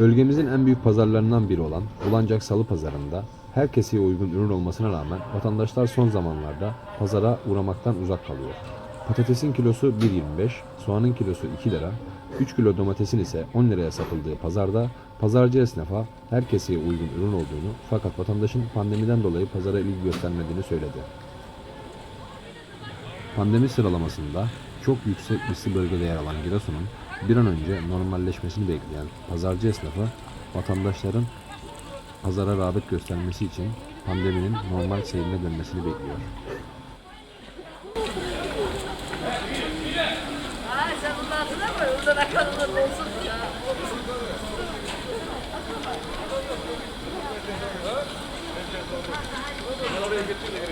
Bölgemizin en büyük pazarlarından biri olan Bulancak Salı Pazarı'nda her keseye uygun ürün olmasına rağmen vatandaşlar son zamanlarda pazara uğramaktan uzak kalıyor. Patatesin kilosu 1.25, soğanın kilosu 2 lira, 3 kilo domatesin ise 10 liraya satıldığı pazarda pazarcı esnafa her keseye uygun ürün olduğunu fakat vatandaşın pandemiden dolayı pazara ilgi göstermediğini söyledi. Pandemi sıralamasında çok yüksek riskli bölgede yer alan Giresun'un bir an önce normalleşmesini bekleyen pazarcı esnafı vatandaşların pazara rağbet göstermesi için pandeminin normal seyrine dönmesini bekliyor. Oraya getirdi.